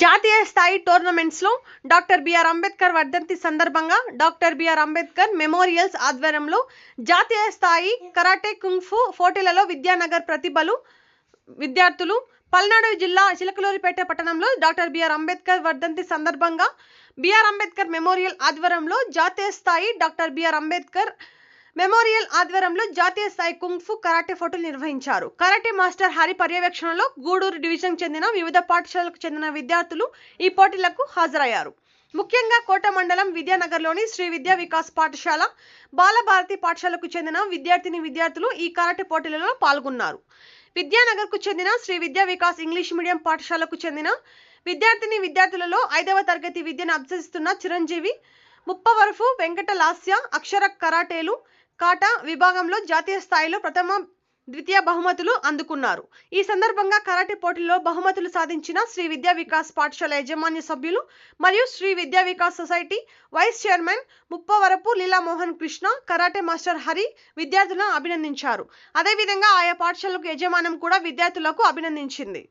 జాతీయ స్థాయి టోర్నమెంట్స్లో doctor BR Ambedkar వర్ధంతి సందర్భంగా డాక్టర్ బిఆర్ అంబేద్కర్ మెమోరియల్స్ ఆధ్వర్యంలో జాతీయ స్థాయి కరాటే కుంగ్ఫు పోటీలలో విద్యానగర్ ప్రతిభలు విద్యార్థులు పల్నాడు జిల్లా చిలకలూరిపేట పట్టణంలో డాక్టర్ బిఆర్ అంబేద్కర్ వర్ధంతి సందర్భంగా బిఆర్ అంబేద్కర్ మెమోరియల్ ఆధ్వర్యంలో జాతీయ స్థాయి డాక్టర్ బిఆర్ అంబేద్కర్ మెమోరియల్ ఆధ్వర్యంలో జాతీయ స్థాయి కుంగ్ఫు కరాటే పోటీలు నిర్వహించారు. కరాటే మాస్టర్ హరి పర్యవేక్షణలో గూడూరు డివిజన్ చెందిన వివిధ పాఠశాలకు చెందిన విద్యార్థులు ఈ పోటీలకు హాజరయ్యారు. ముఖ్యంగా కోట మండలం విద్యానగర్లోని శ్రీ విద్యా వికాస్ పాఠశాల బాలభారతి పాఠశాలకు చెందిన విద్యార్థిని విద్యార్థులు ఈ కరాటే పోటీలలో పాల్గొన్నారు. విద్యానగర్కు చెందిన శ్రీ విద్యా వికాస్ ఇంగ్లీష్ మీడియం పాఠశాలకు చెందిన విద్యార్థిని విద్యార్థులలో ఐదవ తరగతి విద్యను అభ్యసిస్తున్న చిరంజీవి ముప్పవరపు వెంకట లాస్య అక్షర కరాటేలు కాటా విభాగంలో జాతీయ స్థాయిలో ప్రథమ ద్వితీయ బహుమతులు అందుకున్నారు. ఈ సందర్భంగా కరాటే పోటీలో బహుమతులు సాధించిన శ్రీ విద్యా వికాస్ పాఠశాల యాజమాన్య సభ్యులు మరియు Sri Vidya Vikas society vice chairman Muppavarapu Leelamohan Krishna karate master Hari విద్యార్థులను అభినందించారు. అదేవిధంగా ఆయా పాఠశాలకు యజమానం కూడా విద్యార్థులకు అభినందించింది.